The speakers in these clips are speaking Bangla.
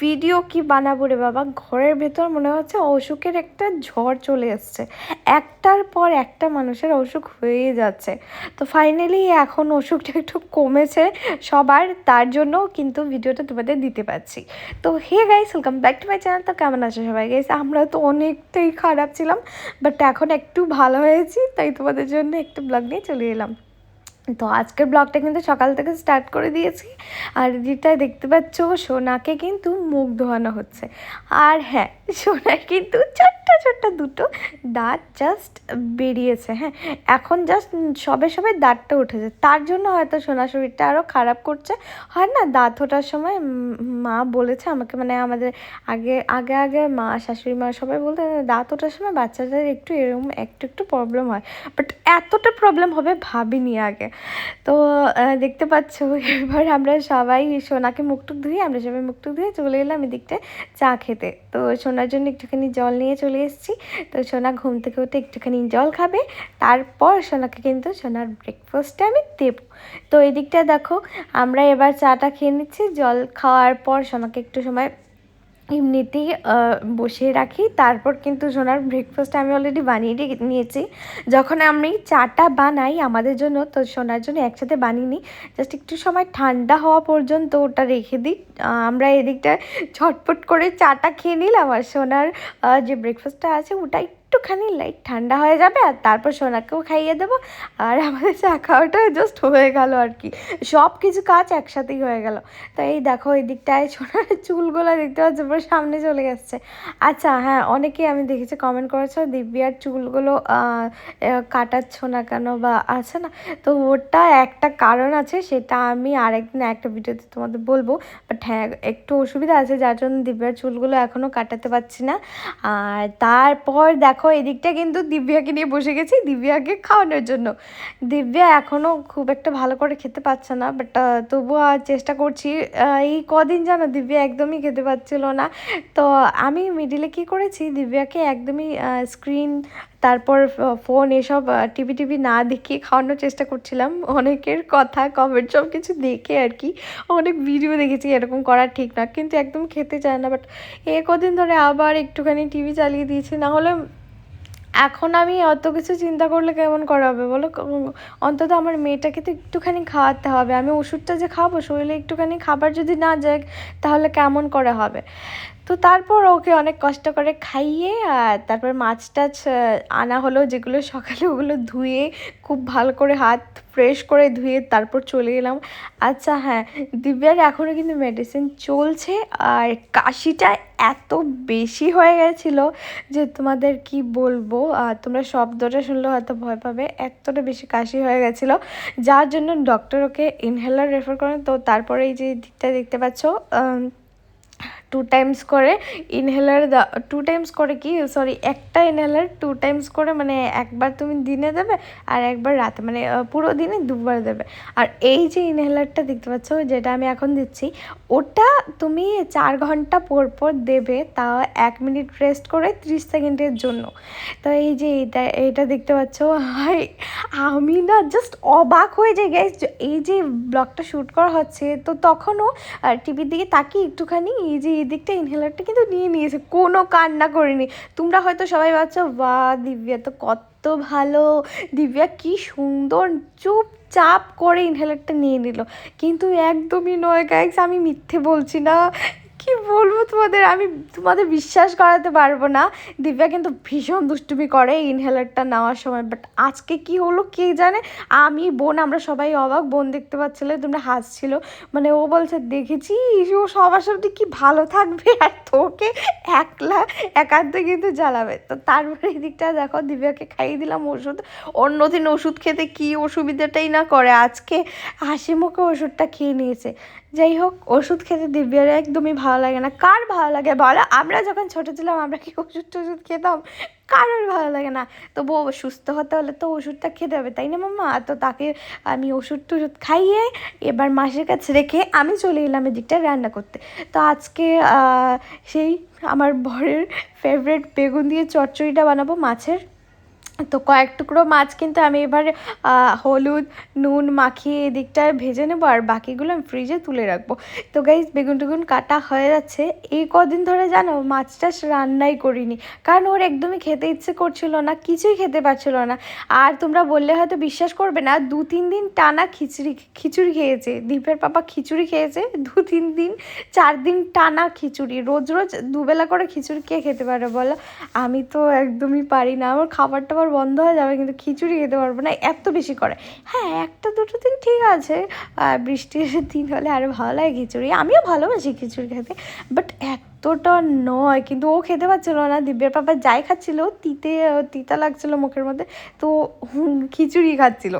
ভিডিও কি বানাবো রে বাবা? ঘরের ভেতর মনে হচ্ছে অসুখের একটা ঝড় চলে এসছে। একটার পর একটা মানুষের অসুখ হয়েই যাচ্ছে। তো ফাইনালি এখন অসুখটা একটু কমেছে সবার, তার জন্য কিন্তু ভিডিওটা তোমাদের দিতে পারছি। তো hey guys welcome back to my channel তো কেমন আছো সবাই গাইস আমরা তো অনেকটাই খারাপ ছিলাম বাট এখন একটু ভালো হয়েছি, তাই তোমাদের জন্য একটু ব্লগ নিয়ে চলে এলাম। তো আজকের ব্লগটা কিন্তু সকাল থেকে স্টার্ট করে দিয়েছি। আর যেটা দেখতে পাচ্ছ সোনাকে কিন্তু মুখ ধোয়ানো হচ্ছে। আর হ্যাঁ সোনা কিন্তু ছোট্ট ছোট্ট দুটো দাঁত জাস্ট বেরিয়েছে হ্যাঁ? এখন জাস্ট সবে সবে দাঁতটা উঠেছে। তার জন্য হয়তো সোনার শরীরটা আরও খারাপ করছে। হয় না, দাঁত ওঠার সময় মা বলেছে আমাকে মানে আমাদের আগে আগে আগে মা, শাশুড়ি মা সবাই বলতে দাঁত ওঠার সময় বাচ্চাদের একটু এরকম একটু একটু প্রবলেম হয়। বাট এতটা প্রবলেম হবে ভাবিনি আগে। তো দেখতে পাচ্ছ, এবার আমরা সবাই সোনাকে মুখটুক ধুয়ে, আমরা সবাই মুখটুক ধুয়ে চলে এলাম এদিকটা চা খেতে। তো সোনার জন্য একটুখানি জল নিয়ে চলে এসেছি। তো সোনা ঘুম থেকে উঠে একটুখানি জল খাবে, তারপর সোনাকে কিন্তু সোনার ব্রেকফাস্টটা আমি দেব। তো এদিকটা দেখো, আমরা এবার চাটা খেয়ে নিচ্ছি, জল খাওয়ার পর সোনাকে একটু সময় এমনিতেই বসিয়ে রাখি। তারপর কিন্তু সোনার ব্রেকফাস্ট আমি অলরেডি বানিয়ে নিয়েছি। যখন আমি চাটা বানাই আমাদের জন্য, তো সোনার জন্য একসাথে বানিয়ে নিই। জাস্ট একটু সময় ঠান্ডা হওয়া পর্যন্ত ওটা রেখে দিই। আমরা এদিকটা ছটপট করে চাটা খেয়ে নিলাম। আর সোনার যে ব্রেকফাস্টটা আছে ওটাই একটুখানি লাইট ঠান্ডা হয়ে যাবে আর তারপর সোনাকেও খাইয়ে দেবো। আর আমাদের চা খাওয়াটা জাস্ট হয়ে গেল আর কি। সব কিছু কাজ একসাথেই হয়ে গেল। তো এই দেখো, এই দিকটায় সোনার চুলগুলো দেখতে পাচ্ছি, পুরো সামনে চলে যাচ্ছে আচ্ছা হ্যাঁ অনেকেই আমি দেখেছি কমেন্ট করেছ, দিব্যার চুলগুলো কাটাচ্ছ না কেন বা আছে না? তো ওটা একটা কারণ আছে, সেটা আমি আরেকদিন একটা ভিডিওতে তোমাদের বলব। বাট হ্যাঁ একটু অসুবিধা আছে, যার জন্য দিব্যার চুলগুলো এখনও কাটাতে পারছি না। আর তারপর দেখো দেখো, এদিকটা কিন্তু দিব্যাকে নিয়ে বসে গেছি, দিব্যাকে খাওয়ানোর জন্য। দিব্যা এখনও খুব একটা ভালো করে খেতে পাচ্ছে না বাট তবুও চেষ্টা করছি এই কদিন জানো দিব্যা একদমই খেতে পাচ্ছিল না। তো আমি মিডিলে কি করেছি, দিব্যাকে একদমই স্ক্রিন তারপর ফোন এসব টিভি টিভি না দেখিয়ে খাওয়ানোর চেষ্টা করছিলাম। অনেকের কথা কমেন্ট সব কিছু দেখে আর কি, অনেক ভিডিও দেখেছি, এরকম করা ঠিক না, কিন্তু একদম খেতে চায় না। বাট এ কদিন ধরে আবার একটুখানি টিভি চালিয়ে দিয়েছি, না হলে এখন আমি অত কিছু চিন্তা করলে কেমন করা হবে? বলো অন্তত আমার মেয়েটাকে তো একটুখানি খাওয়াতে হবে। আমি ওষুধটা যে খাব, শরীরে একটুখানি খাবার যদি না যায় তাহলে কেমন করে হবে? তো তারপর ওকে অনেক কষ্ট করে খাইয়ে, আর তারপর মাছ টাছ আনা হলো, যেগুলো সকালে ওগুলো ধুয়ে খুব ভালো করে হাত ফ্রেশ করে ধুয়ে তারপর চলে গেলাম আচ্ছা হ্যাঁ দিব্যার এখনও কিন্তু মেডিসিন চলছে, আর কাশিটা এত বেশি হয়ে গেছিল যে তোমাদের কি বলব? তোমরা শব্দটা শুনলে হয়তো ভয় পাবে, এতটা বেশি কাশি হয়ে গেছিল। যার জন্য ডক্টর ওকে ইনহেলার রেফার করেন। তো তারপরে এই যে দিকটা দেখতে পাচ্ছ টু টাইমস করে ইনহেলার টু টাইমস করে কি? সরি একটা ইনহেলার টু টাইমস করে মানে একবার তুমি দিনে দেবে আর একবার রাতে মানে পুরো দিনে দুবার দেবে। আর এই যে ইনহেলারটা দেখতে পাচ্ছ, যেটা আমি এখন দিচ্ছি, ওটা তুমি চার ঘণ্টা পর পর দেবে, তা এক মিনিট রেস্ট করে ত্রিশ সেকেন্ডের জন্য। তো এই যে এটা এটা দেখতে পাচ্ছ আমি না জাস্ট অবাক হয়ে যাই গাইজ এই যে ব্লগটা শ্যুট করা হচ্ছে, তো তখনও টিভির দিকে তাকিয়ে একটুখানি, এই যে এই দিকটা ইনহেলারটা কিন্তু নিয়ে নিয়েছে, কোনো কান্না করিনি। তোমরা হয়তো সবাই ভাবছ বা দিব্যা তো কত ভালো। দিব্যা কি সুন্দর চুপ চাপ করে ইনহেলারটা নিয়ে নিল। কিন্তু একদমই নয় গাইস আমি মিথ্যে বলছি না। কি বলব তোমাদের? আমি তোমাদের বিশ্বাস করাতে পারব না। দিব্যা কিন্তু ভীষণ দুষ্টুমি করে ইনহেলারটা নেওয়ার সময়। বাট আজকে কি হলো কে জানে? আমি, বোন, আমরা সবাই অবাক। বোন দেখতে পাচ্ছিলে, তোমরা হাসছিল। মানে ও বলছে, দেখেছি, ও সবার সাথে কি ভালো থাকবে? আর তোকে একলা একান্তে কিন্তু জ্বালাবে। তো তারপরে এদিকটা দেখো, দিব্যাকে খাইয়ে দিলাম ওষুধ। অন্যদিন ওষুধ খেতে কি অসুবিধাটাই না করে। আজকে হাসি মুখে ওষুধটা খেয়ে নিয়েছে। যাই হোক, ওষুধ খেতে দিব্যার একদমই ভালো লাগে না। কার ভালো লাগে বলো? আমরা যখন ছোটো ছিলাম, আমরা কি ওষুধ টষুধ খেতাম? কারোর ভালো লাগে না। তবু সুস্থ হতে হলে তো ওষুধটা খেতে হবে, তাই না মাম্মা? তো তাকে আমি ওষুধ টষুধ খাইয়ে এবার মাসের কাছে রেখে আমি চলে এলাম এদিকটা রান্না করতে। তো আজকে সেই আমার বরের ফেভারেট বেগুন দিয়ে চচ্চড়িটা বানাবো মাছের। তো কয়েক টুকরো মাছ কিন্তু আমি এবার হলুদ, নুন মাখিয়ে এদিকটায় ভেজে নেব আর বাকিগুলো আমি ফ্রিজে তুলে রাখব। তো গাইজ বেগুন টেগুন কাটা হয়ে যাচ্ছে। এই কদিন ধরে জানো মাছটা রান্নাই করিনি। কারণ ওর একদমই খেতে ইচ্ছে করছিল না, কিছুই খেতে পারছিল না। আর তোমরা বললে হয়তো বিশ্বাস করবে না, দু তিন দিন টানা খিচুড়ি খিচুড়ি খেয়েছে। দীপের পাপা খিচুড়ি খেয়েছে, দু তিন দিন, চার দিন টানা খিচুড়ি। রোজ রোজ দুবেলা করে খিচুড়ি কে খেতে পারে বলো? আমি তো একদমই পারি না। আমার খাবার টাবার বন্ধ হয়ে যাবে, কিন্তু খিচুড়ি খেতে পারব না, এত বেশি করে। হ্যাঁ একটা দুটো দিন ঠিক আছে বৃষ্টির দিন হলে আরও ভালো লাগে খিচুড়ি। আমিও ভালোবাসি খিচুড়ি খেতে বাট এতটা নয়, কিন্তু ও খেতে পারছিল না, দিব্যের পাপা যাই খাচ্ছিল, তিতে, তিতা লাগছিল মুখের মধ্যে, তো খিচুড়ি খাচ্ছিল।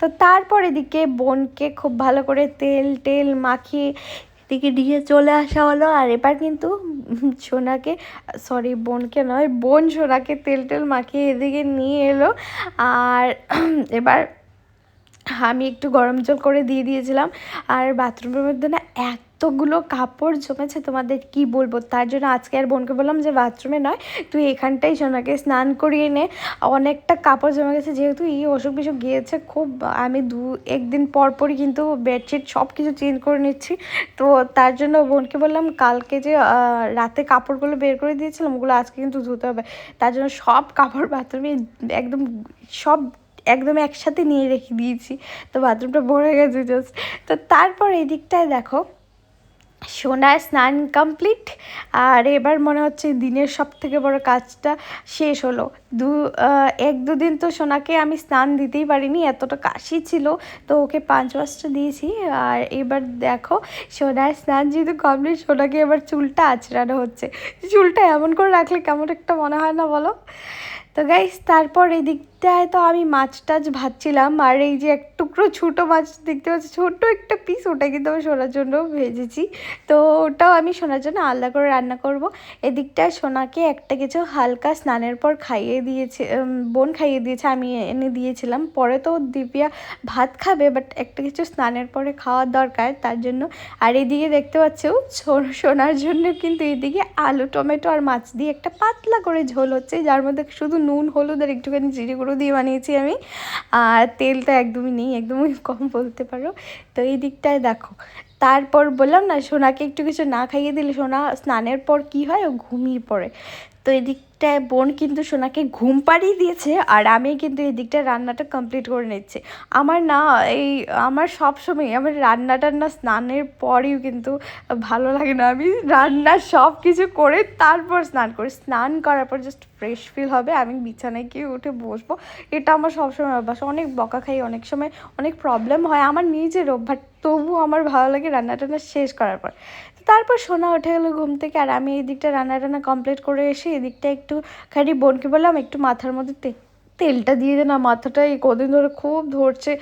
তো তারপর এদিকে বোনকে খুব ভালো করে তেল, টেল মাখিয়ে এদিকে দিয়ে চলে আসা হলো। আর এবার কিন্তু সোনাকে সরি বোনকে নয়, বোন সোনাকে তেল টেল মাখিয়ে এদিকে নিয়ে এলো। আর এবার আমি একটু গরম জল করে দিয়ে দিয়েছিলাম। আর বাথরুমের মধ্যে না এক এতগুলো কাপড় জমেছে তোমাদের কি বলব? তার জন্য আজকে আর বোনকে বললাম যে বাথরুমে নয়, তুই এখানটাই সোনাকে স্নান করিয়ে নে। অনেকটা কাপড় জমে গেছে, যেহেতু এই অসুখ বিসুখ গিয়েছে, খুব আমি দু একদিন পর পরই কিন্তু বেডশিট সব কিছু চেঞ্জ করে নিচ্ছি। তো তার জন্য বোনকে বললাম, কালকে যে রাতে কাপড়গুলো বের করে দিয়েছিলাম, ওগুলো আজকে কিন্তু ধুতে হবে। তার জন্য সব কাপড় বাথরুমে একদম সব একদম একসাথে নিয়ে রেখে দিয়েছি। তো বাথরুমটা ভরে গেছে জাস্ট তো তারপর এই দিকটায় দেখো, সোনার স্নান কমপ্লিট আর এবার মনে হচ্ছে দিনের সব থেকে বড় কাজটা শেষ হলো। দু এক দুদিন তো সোনাকে আমি স্নান দিতেই পারিনি, এতটা কাশি ছিল। তো ওকে পাঁচ পাঁচটা দিয়েছি। আর এবার দেখো, সোনার স্নান যেহেতু কমপ্লিট সোনাকে এবার চুলটা আঁচড়ানো হচ্ছে। চুলটা এমন করে রাখলে কেমন একটা মনে হয় না বলো? তো গাইস তারপর এই দিকটায় তো আমি মাছ টাছ ভাজছিলাম, আর এই যে এক টুকরো ছোটো মাছ দেখতে পাচ্ছি ছোট্ট একটা পিস ওটা কিন্তু আমি সোনার জন্য ভেজেছি। তো ওটাও আমি সোনার জন্য আলাদা করে রান্না করব। এদিকটায় সোনাকে একটা কিছু হালকা স্নানের পর খাইয়ে দিয়েছে বোন খাইয়ে দিয়েছে, আমি এনে দিয়েছিলাম। পরে তো দিব্যা ভাত খাবে বাট একটা কিছু স্নানের পরে খাওয়ার দরকার, তার জন্য। আর এদিকে দেখতে পাচ্ছ সোনার জন্য কিন্তু এদিকে আলু, টমেটো আর মাছ দিয়ে একটা পাতলা করে ঝোল হচ্ছে, যার মধ্যে শুধু নুন, হলুদ আর একটুখানি জিরে গুঁড়ো দিয়ে বানিয়েছি আমি। আর তেলটা একদমই নেই, একদমই কম বলতে পারো। তো এই দিকটায় দেখো, তারপর বললাম না, সোনাকে একটু কিছু না খাইয়ে দিলে সোনা স্নানের পর কি হয়? ও ঘুমিয়ে পড়ে। তো এদিকটায় বোন কিন্তু সোনাকে ঘুম পাড়িয়ে দিয়েছে আর আমি কিন্তু এদিকটায় রান্নাটা কমপ্লিট করে নিচ্ছি। আমার না এই আমার সব সময় আমার রান্না টান্না স্নানের পরেও কিন্তু ভালো লাগে না। আমি রান্না সব কিছু করে তারপর স্নান করি। স্নান করার পর জাস্ট ফ্রেশ ফিল হবে। আমি বিছানায় গিয়ে উঠে বসবো। এটা আমার সবসময় অভ্যাস। অনেক বকা খাই, অনেক সময় অনেক প্রবলেম হয়। আমার নিজের অভ্যাস। তবু আমার ভালো লাগে রান্না টান্না শেষ করার পর। তারপর সোনা উঠে গেলো ঘুম থেকে। আর আমি এই দিকটা রান্না টান্না কমপ্লিট করে এসে এদিকটা একটু খালি বোনকে বললাম, একটু মাথার মধ্যে তেলটা দিয়ে দে না, মাথাটা এই কদিন ধরে খুব ধরছে।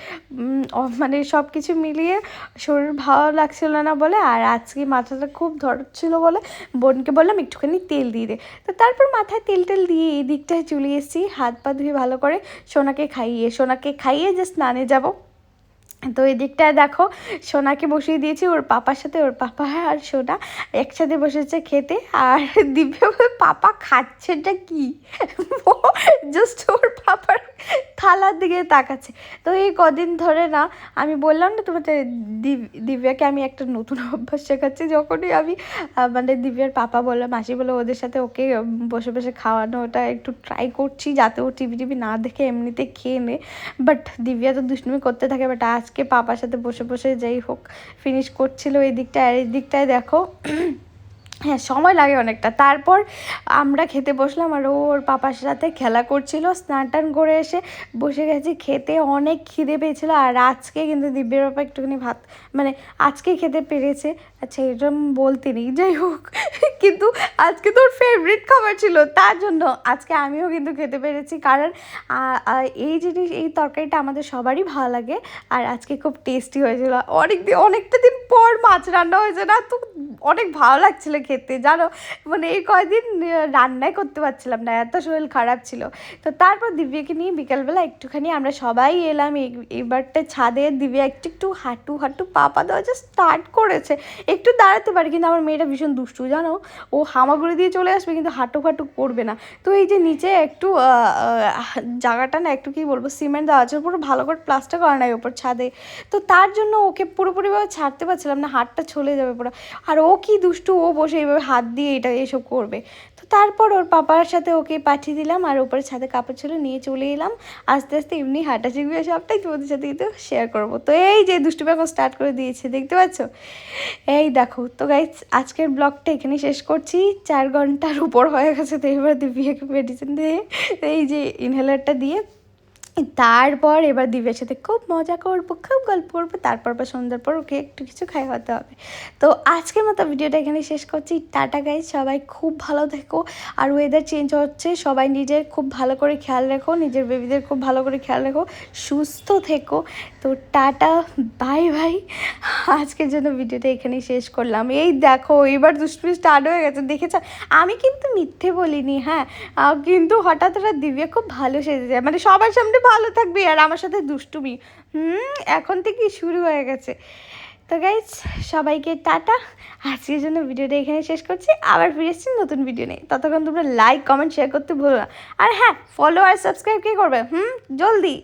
মানে সব কিছু মিলিয়ে শরীর ভালো লাগছিল না বলে, আর আজকে মাথাটা খুব ধরছিল বলে বোনকে বললাম, একটুখানি তেল দিয়ে দে। তো তারপর মাথায় তেল টেল দিয়ে এই দিকটায় চলে এসেছি। হাত পা ধুয়ে ভালো করে সোনাকে খাইয়ে সোনাকে খাইয়ে যে স্নানে যাব। তো এই দিকটায় দেখো, সোনাকে বসিয়ে দিয়েছি, ওর পাপার সাথে, ওর পাপা আর সোনা একসাথে বসেছে খেতে। আর দিব্য পাপা খাচ্ছেটা কি? জাস্ট ওর পাপার থালার দিকে তাকাচ্ছে। তো এই কদিন ধরে না, আমি বললাম না তোমাদের দিব- দিব্যাকে আমি একটা নতুন অভ্যাস শেখাচ্ছি। যখনই আমি মানে দিব্যার পাপা বলল, মাসি বলে ওদের সাথে ওকে বসে বসে খাওয়ানো, ওটা একটু ট্রাই করছি, যাতে ও টিভি টিভি না দেখে এমনিতে খেয়ে নে। বাট দিব্যা তো দুষ্টুমি করতে থাকে বাট আজকে পাপার সাথে বসে বসে যাই হোক ফিনিশ করছিল এই দিকটা আর এই দিকটায় দেখো। হ্যাঁ সময় লাগে অনেকটা। তারপর আমরা খেতে বসলাম আর ওর পাপার সাথে খেলা করছিল, স্নান টান করে এসে বসে গেছি। খেতে অনেক খিদে পেয়েছিল আর আজকে কিন্তু দিব্যের বাবা একটুখানি ভাত মানে আজকে খেতে পেরেছে। আচ্ছা এরকম বলতে নেই, যাই হোক। কিন্তু আজকে তোর ফেভারিট খাবার ছিল, তার জন্য আজকে আমিও কিন্তু খেতে পেরেছি। কারণ এই জিনিস, এই তরকারিটা আমাদের সবারই ভালো লাগে, আর আজকে খুব টেস্টি হয়েছিল। অনেক দিন অনেকটা দিন পর মাছ রান্না হয়েছে না? তো অনেক ভালো লাগছিল খেতে, জানো? মানে এই কয়দিন রান্নাই করতে পারছিলাম না, এত শরীর খারাপ ছিল। তো তারপর দিব্যাকে নিয়ে বিকালবেলা একটুখানি আমরা সবাই এলাম এবারটা ছাদে দিব্যা একটু একটু হাঁটু হাঁটু পা পা দেওয়া জাস্ট স্টার্ট করেছে। একটু দাঁড়াতে পারে, কিন্তু আমার মেয়েটা ভীষণ দুষ্টু, জানো? ও হামাগুড়ি দিয়ে চলে আসবে, কিন্তু হাঁটু ফাটু করবে না। তো এই যে নিচে একটু জায়গাটা না একটু কি বলব, সিমেন্ট দেওয়া আছে, পুরো ভালো করে প্লাস্টার করা নাই ওপর ছাদে। তো তার জন্য ওকে পুরোপুরিভাবে ছাড়তে পারছিলাম না, হাতটা চলে যাবে পুরো। আর ও কি দুষ্টু, ও বসে এইভাবে হাত দিয়ে এটা এসব করবে। তারপর ওর পাপার সাথে ওকে পাঠিয়ে দিলাম আর ওপরে ছাদে কাপড় ছিল নিয়ে চলে এলাম। আস্তে আস্তে এমনি হাঁটা শিখবে সবটাই তোমাদের সাথে কিন্তু শেয়ার করব। তো এই যে দুষ্টু এখন স্টার্ট করে দিয়েছে, দেখতে পাচ্ছ? এই দেখো, তো গাইজ আজকের ব্লগটা এখানে শেষ করছি। চার ঘণ্টার উপর হয়ে গেছে তো এবার দিব্যাকে মেডিসিন দিয়ে। এই যে ইনহেলারটা দিয়ে তারপর এবার দিব্যার সাথে খুব মজা করব, খুব গল্প করব, তারপর বা সন্ধ্যার পর ওকে একটু কিছু খাওয়াতে হবে। তো আজকের মতো ভিডিওটা এখানে শেষ করছি। টাটা গাইজ সবাই খুব ভালো থেকো। আর ওয়েদার চেঞ্জ হচ্ছে, সবাই নিজের খুব ভালো করে খেয়াল রেখো, নিজের বেবিদের খুব ভালো করে খেয়াল রেখো, সুস্থ থেকো। তো টাটা বাই বাই আজকের জন্য ভিডিওটা এখানেই শেষ করলাম। এই দেখো, এবার দুষ্টুমি স্টার্ট হয়ে গেছে, দেখেছ? আমি কিন্তু মিথ্যে বলিনি হ্যাঁ। কিন্তু হঠাৎ হঠাৎ দিব্যা খুব ভালো সেজে যায় মানে সবার সামনে ভালো থাকবি আর আমার সাথে দুষ্টুমি। হুম, এখন থেকেই শুরু হয়ে গেছে। তো গাইজ সবাইকে টাটা। আজকের জন্য ভিডিওটা এখানে শেষ করছি। আবার ফিরে এসেছি নতুন ভিডিও নেই ততক্ষণ তোমরা লাইক কমেন্ট শেয়ার করতে ভুলো না। আর হ্যাঁ ফলো আর সাবস্ক্রাইব কে করবে? হুম, জলদি।